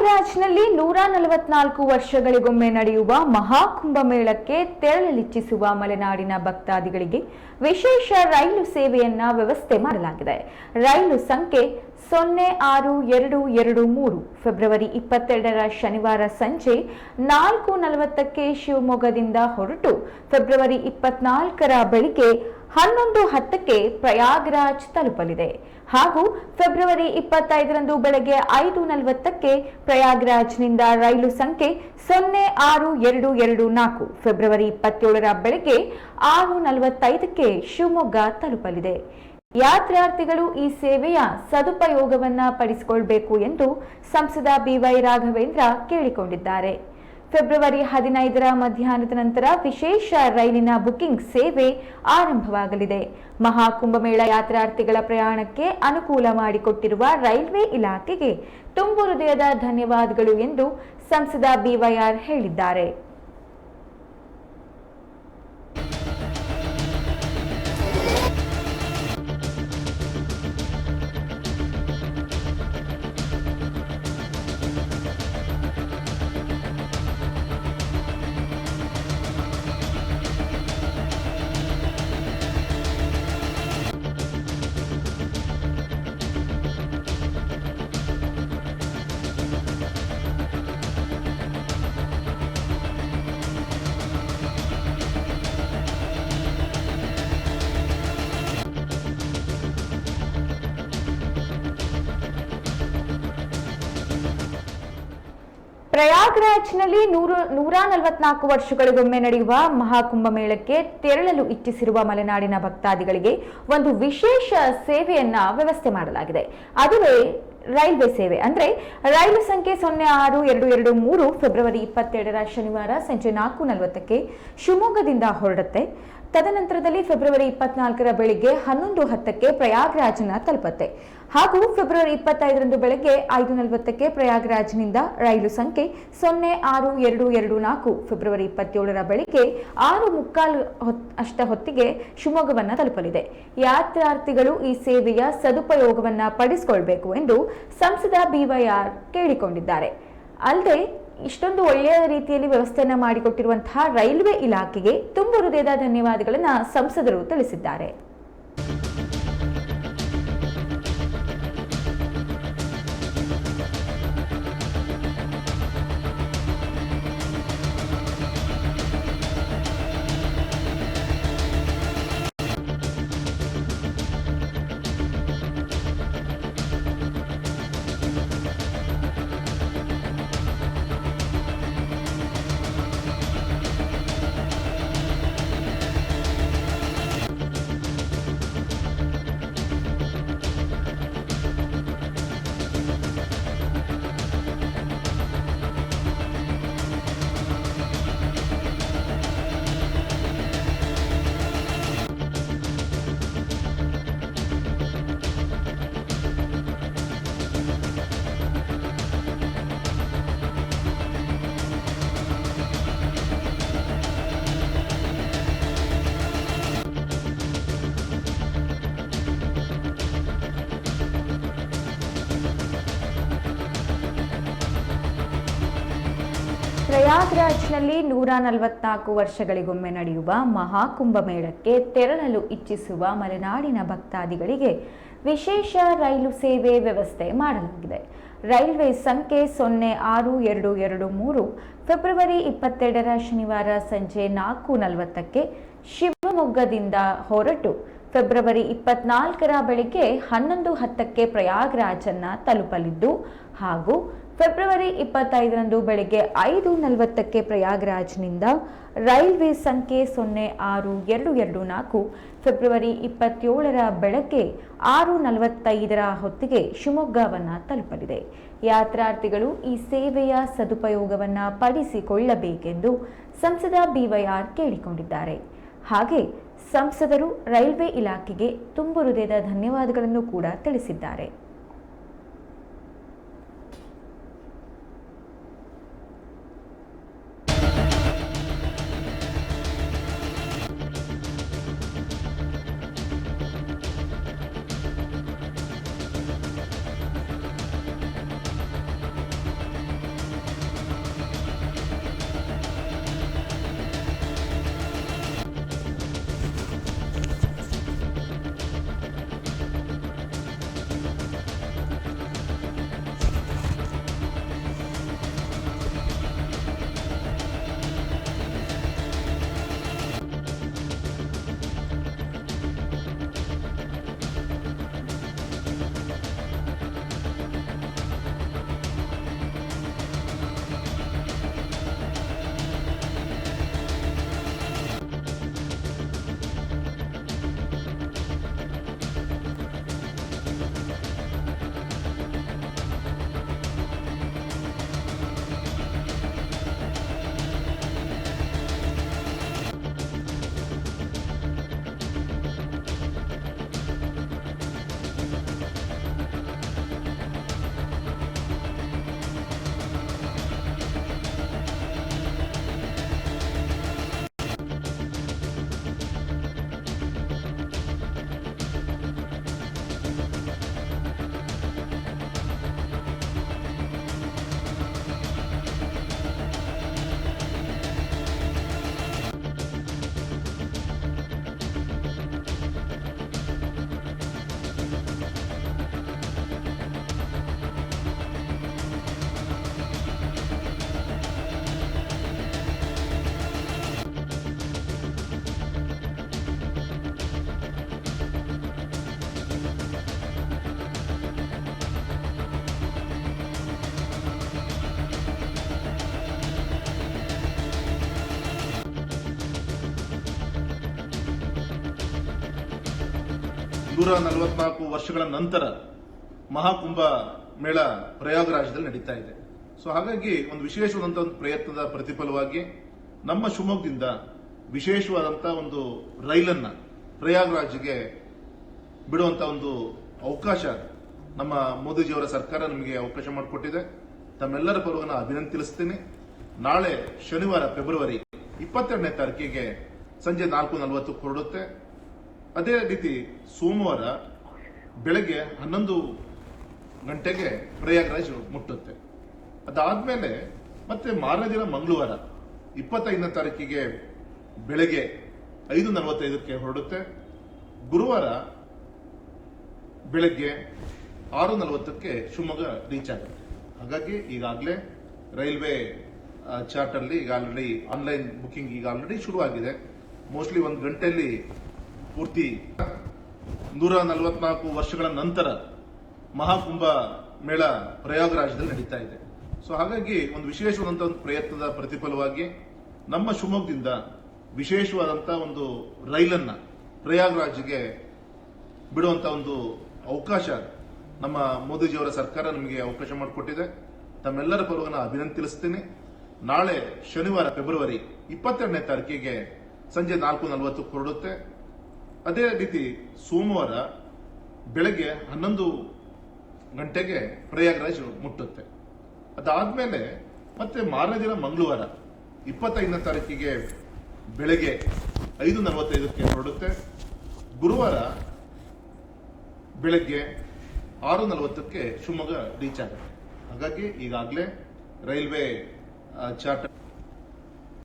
ಪ್ರಯಾಗ್ರಾಜ್ನಲ್ಲಿ ನೂರ ನಲವತ್ನಾಲ್ಕು ವರ್ಷಗಳಿಗೊಮ್ಮೆ ನಡೆಯುವ ಮಹಾಕುಂಭಮೇಳಕ್ಕೆ ತೆರಳಲಿಚ್ಚಿಸುವ ಮಲೆನಾಡಿನ ಭಕ್ತಾದಿಗಳಿಗೆ ವಿಶೇಷ ರೈಲು ಸೇವೆಯನ್ನ ವ್ಯವಸ್ಥೆ ಮಾಡಲಾಗಿದೆ. ರೈಲು ಸಂಖ್ಯೆ ಸೊನ್ನೆ ಆರು ಎರಡು ಎರಡು ಮೂರು. ಫೆಬ್ರವರಿ ಇಪ್ಪತ್ತೆರಡರ ಶನಿವಾರ ಸಂಜೆ ನಾಲ್ಕು ನಲವತ್ತಕ್ಕೆ ಶಿವಮೊಗ್ಗದಿಂದ ಹೊರಟು, ಫೆಬ್ರವರಿ ಇಪ್ಪತ್ನಾಲ್ಕರ ಬೆಳಿಗ್ಗೆ ಹನ್ನೊಂದು ಹತ್ತಕ್ಕೆ ಪ್ರಯಾಗ್ರಾಜ್ ತಲುಪಲಿದೆ. ಹಾಗೂ ಫೆಬ್ರವರಿ ಇಪ್ಪತ್ತೈದರಂದು ಬೆಳಗ್ಗೆ ಐದು ನಲವತ್ತಕ್ಕೆ ಪ್ರಯಾಗ್ರಾಜ್ನಿಂದ ರೈಲು ಸಂಖ್ಯೆ ಸೊನ್ನೆ ಆರು ಎರಡು ಎರಡು ನಾಲ್ಕು. ಫೆಬ್ರವರಿ ಇಪ್ಪತ್ತೇಳರ ಬೆಳಗ್ಗೆ ಆರು ನಲವತ್ತೈದಕ್ಕೆ ಶಿವಮೊಗ್ಗ ತಲುಪಲಿದೆ. ಯಾತ್ರಾರ್ಥಿಗಳು ಈ ಸೇವೆಯ ಸದುಪಯೋಗವನ್ನ ಪಡಿಸಿಕೊಳ್ಬೇಕು ಎಂದು ಸಂಸದ ಬಿವೈ ರಾಘವೇಂದ್ರ ಕೇಳಿಕೊಂಡಿದ್ದಾರೆ. ಫೆಬ್ರವರಿ ಹದಿನೈದರ ಮಧ್ಯಾಹ್ನದ ನಂತರ ವಿಶೇಷ ರೈಲಿನ ಬುಕಿಂಗ್ ಸೇವೆ ಆರಂಭವಾಗಲಿದೆ. ಮಹಾಕುಂಭಮೇಳ ಯಾತ್ರಾರ್ಥಿಗಳ ಪ್ರಯಾಣಕ್ಕೆ ಅನುಕೂಲ ಮಾಡಿಕೊಟ್ಟಿರುವ ರೈಲ್ವೆ ಇಲಾಖೆಗೆ ತುಂಬು ಹೃದಯದ ಧನ್ಯವಾದಗಳು ಎಂದು ಸಂಸದ ಬಿವೈಆರ್ ಹೇಳಿದ್ದಾರೆ. ಪ್ರಯಾಗ್ರಾಜ್ನಲ್ಲಿ ನೂರು, ನೂರ ನಲವತ್ನಾಲ್ಕು ವರ್ಷಗಳಿಗೊಮ್ಮೆ ನಡೆಯುವ ಮಹಾಕುಂಭಮೇಳಕ್ಕೆ ತೆರಳಲು ಇಚ್ಛಿಸಿರುವ ಮಲೆನಾಡಿನ ಭಕ್ತಾದಿಗಳಿಗೆ ಒಂದು ವಿಶೇಷ ಸೇವೆಯನ್ನ ವ್ಯವಸ್ಥೆ ಮಾಡಲಾಗಿದೆ. ಅದುವೇ ರೈಲ್ವೆ ಸೇವೆ. ಅಂದ್ರೆ ರೈಲು ಸಂಖ್ಯೆ ಸೊನ್ನೆ ಆರು ಎರಡು ಎರಡು ಮೂರು ಫೆಬ್ರವರಿ ಇಪ್ಪತ್ತೆರಡರ ಶನಿವಾರ ಸಂಜೆ ನಾಲ್ಕು ನಲವತ್ತಕ್ಕೆ ಶಿವಮೊಗ್ಗದಿಂದ ಹೊರಡುತ್ತೆ. ತದನಂತರದಲ್ಲಿ ಫೆಬ್ರವರಿ ಇಪ್ಪತ್ನಾಲ್ಕರ ಬೆಳಿಗ್ಗೆ ಹನ್ನೊಂದು ಹತ್ತಕ್ಕೆ ಪ್ರಯಾಗ್ರಾಜ್ನ ತಲುಪತ್ತೆ. ಹಾಗೂ ಫೆಬ್ರವರಿ ಇಪ್ಪತ್ತೈದರಂದು ಬೆಳಗ್ಗೆ ಐದು ನಲವತ್ತಕ್ಕೆ ಪ್ರಯಾಗ್ರಾಜ್ನಿಂದ ರೈಲು ಸಂಖ್ಯೆ ಸೊನ್ನೆ ಆರು ಎರಡು ಎರಡು ನಾಲ್ಕು. ಫೆಬ್ರವರಿ ಇಪ್ಪತ್ತೇಳರ ಬೆಳಿಗ್ಗೆ ಆರು ಮುಕ್ಕಾಲು ಅಷ್ಟ ಹೊತ್ತಿಗೆ ಶಿವಮೊಗ್ಗವನ್ನು ತಲುಪಲಿದೆ. ಯಾತ್ರಾರ್ಥಿಗಳು ಈ ಸೇವೆಯ ಸದುಪಯೋಗವನ್ನು ಪಡಿಸಿಕೊಳ್ಬೇಕು ಎಂದು ಸಂಸದ ಬಿವೈಆರ್ ಕೇಳಿಕೊಂಡಿದ್ದಾರೆ. ಅಲ್ಲದೆ ಇಷ್ಟೊಂದು ಒಳ್ಳೆಯ ರೀತಿಯಲ್ಲಿ ವ್ಯವಸ್ಥೆಯನ್ನು ಮಾಡಿಕೊಟ್ಟಿರುವಂತಹ ರೈಲ್ವೆ ಇಲಾಖೆಗೆ ತುಂಬ ಹೃದಯದ ಧನ್ಯವಾದಗಳನ್ನು ಸಂಸದರು ತಿಳಿಸಿದ್ದಾರೆ. ಪ್ರಯಾಗ್ರಾಜ್ನಲ್ಲಿ ನೂರ ನಲವತ್ನಾಲ್ಕು ವರ್ಷಗಳಿಗೊಮ್ಮೆ ನಡೆಯುವ ಮಹಾಕುಂಭಮೇಳಕ್ಕೆ ತೆರಳಲು ಇಚ್ಛಿಸುವ ಮಲೆನಾಡಿನ ಭಕ್ತಾದಿಗಳಿಗೆ ವಿಶೇಷ ರೈಲು ಸೇವೆ ವ್ಯವಸ್ಥೆ ಮಾಡಲಾಗಿದೆ. ರೈಲ್ವೆ ಸಂಖ್ಯೆ ಸೊನ್ನೆ ಆರು ಎರಡು ಎರಡು ಮೂರು, ಫೆಬ್ರವರಿ ಇಪ್ಪತ್ತೆರಡರ ಶನಿವಾರ ಸಂಜೆ ನಾಲ್ಕು ನಲವತ್ತಕ್ಕೆ ಶಿವಮೊಗ್ಗದಿಂದ ಹೊರಟು ಫೆಬ್ರವರಿ ಇಪ್ಪತ್ನಾಲ್ಕರ ಬೆಳಿಗ್ಗೆ ಹನ್ನೊಂದು ಹತ್ತಕ್ಕೆ ಪ್ರಯಾಗ್ರಾಜನ್ನ ತಲುಪಲಿದ್ದು ಹಾಗೂ ಫೆಬ್ರವರಿ ಇಪ್ಪತ್ತೈದರಂದು ಬೆಳಗ್ಗೆ ಐದು ನಲವತ್ತಕ್ಕೆ ಪ್ರಯಾಗ್ರಾಜ್ನಿಂದ ರೈಲ್ವೆ ಸಂಖ್ಯೆ ಸೊನ್ನೆ ಆರು ಎರಡು ಎರಡು ನಾಲ್ಕು, ಫೆಬ್ರವರಿ ಇಪ್ಪತ್ತೇಳರ ಬೆಳಗ್ಗೆ ಆರು ನಲವತ್ತೈದರ ಹೊತ್ತಿಗೆ ಶಿವಮೊಗ್ಗವನ್ನು ತಲುಪಲಿದೆ. ಯಾತ್ರಾರ್ಥಿಗಳು ಈ ಸೇವೆಯ ಸದುಪಯೋಗವನ್ನು ಪಡಿಸಿಕೊಳ್ಳಬೇಕೆಂದು ಸಂಸದ ಬಿವೈಆರ್ ಕೇಳಿಕೊಂಡಿದ್ದಾರೆ. ಹಾಗೆ ಸಂಸದರು ರೈಲ್ವೆ ಇಲಾಖೆಗೆ ತುಂಬು ಹೃದಯದ ಧನ್ಯವಾದಗಳನ್ನು ಕೂಡ ತಿಳಿಸಿದ್ದಾರೆ. ನೂರ ನಲವತ್ನಾಲ್ಕು ವರ್ಷಗಳ ನಂತರ ಮಹಾಕುಂಭ ಮೇಳ ಪ್ರಯಾಗರಾಜದಲ್ಲಿ ನಡೀತಾ ಇದೆ. ಸೊ ಹಾಗಾಗಿ ಒಂದು ವಿಶೇಷವಾದಂಥ ಒಂದು ಪ್ರಯತ್ನದ ಪ್ರತಿಫಲವಾಗಿ ನಮ್ಮ ಶಿವಮೊಗ್ಗದಿಂದ ವಿಶೇಷವಾದಂಥ ಒಂದು ರೈಲನ್ನ ಪ್ರಯಾಗರಾಜ್ಗೆ ಬಿಡುವಂಥ ಒಂದು ಅವಕಾಶ ನಮ್ಮ ಮೋದಿಜಿಯವರ ಸರ್ಕಾರ ನಮಗೆ ಅವಕಾಶ ಮಾಡಿಕೊಟ್ಟಿದೆ. ತಮ್ಮೆಲ್ಲರ ಪರವನ್ನು ನಾನು ಅಭಿನಂದನೆ ತಿಳಿಸ್ತೀನಿ. ನಾಳೆ ಶನಿವಾರ, ಫೆಬ್ರವರಿ ಇಪ್ಪತ್ತೆರಡನೇ ತಾರೀಕಿಗೆ ಸಂಜೆ ನಾಲ್ಕು ನಲವತ್ತು ಹೊರಡುತ್ತೆ. ಅದೇ ರೀತಿ ಸೋಮವಾರ ಬೆಳಗ್ಗೆ ಹನ್ನೊಂದು ಗಂಟೆಗೆ ಪ್ರಯಾಗರಾಜ್ ಮುಟ್ಟುತ್ತೆ. ಅದಾದಮೇಲೆ ಮತ್ತೆ ಮಾರನೇ ದಿನ ಮಂಗಳವಾರ ಇಪ್ಪತ್ತೈದನೇ ತಾರೀಕಿಗೆ ಬೆಳಗ್ಗೆ ಐದು ನಲವತ್ತೈದಕ್ಕೆ ಹೊರಡುತ್ತೆ. ಗುರುವಾರ ಬೆಳಗ್ಗೆ ಆರು ನಲವತ್ತಕ್ಕೆ ಶಿವಮೊಗ್ಗ ರೀಚ್ ಆಗುತ್ತೆ. ಹಾಗಾಗಿ ಈಗಾಗಲೇ ರೈಲ್ವೆ ಚಾರ್ಟಲ್ಲಿ ಈಗ ಆಲ್ರೆಡಿ ಆನ್ಲೈನ್ ಬುಕ್ಕಿಂಗ್ ಈಗ ಆಲ್ರೆಡಿ ಶುರುವಾಗಿದೆ. ಮೋಸ್ಟ್ಲಿ ಒಂದು ಗಂಟೆಯಲ್ಲಿ ಪೂರ್ತಿ ನೂರ ನಲವತ್ನಾಲ್ಕು ವರ್ಷಗಳ ನಂತರ ಮಹಾಕುಂಭ ಮೇಳ ಪ್ರಯಾಗರಾಜದಲ್ಲಿ ನಡೀತಾ ಇದೆ. ಸೊ ಹಾಗಾಗಿ ಒಂದು ವಿಶೇಷವಾದಂಥ ಒಂದು ಪ್ರಯತ್ನದ ಪ್ರತಿಫಲವಾಗಿ ನಮ್ಮ ಶಿವಮೊಗ್ಗದಿಂದ ವಿಶೇಷವಾದಂಥ ಒಂದು ರೈಲನ್ನ ಪ್ರಯಾಗರಾಜ್ಗೆ ಬಿಡುವಂಥ ಒಂದು ಅವಕಾಶ ನಮ್ಮ ಮೋದಿಜಿಯವರ ಸರ್ಕಾರ ನಮಗೆ ಅವಕಾಶ ಮಾಡಿಕೊಟ್ಟಿದೆ. ತಮ್ಮೆಲ್ಲರ ಪರವಾಗಿ ತಿಳಿಸ್ತೀನಿ. ನಾಳೆ ಶನಿವಾರ, ಫೆಬ್ರವರಿ ಇಪ್ಪತ್ತೆರಡನೇ ತಾರೀಕಿಗೆ ಸಂಜೆ ನಾಲ್ಕು ನಲವತ್ತು ಹೊರಡುತ್ತೆ. ಅದೇ ರೀತಿ ಸೋಮವಾರ ಬೆಳಗ್ಗೆ ಹನ್ನೊಂದು ಗಂಟೆಗೆ ಪ್ರಯಾಗರಾಜ್ ಮುಟ್ಟುತ್ತೆ. ಅದಾದ್ಮೇಲೆ ಮತ್ತೆ ಮಾರನೇ ದಿನ ಮಂಗಳವಾರ ಇಪ್ಪತ್ತೈದನೇ ತಾರೀಕಿಗೆ ಬೆಳಗ್ಗೆ ಐದು ನಲವತ್ತೈದಕ್ಕೆ ಹೊರಡುತ್ತೆ. ಗುರುವಾರ ಬೆಳಗ್ಗೆ ಆರು ನಲವತ್ತಕ್ಕೆ ಶಿವಮೊಗ್ಗ ರೀಚ್ ಆಗುತ್ತೆ. ಹಾಗಾಗಿ ಈಗಾಗಲೇ ರೈಲ್ವೆ ಚಾರ್ಟ್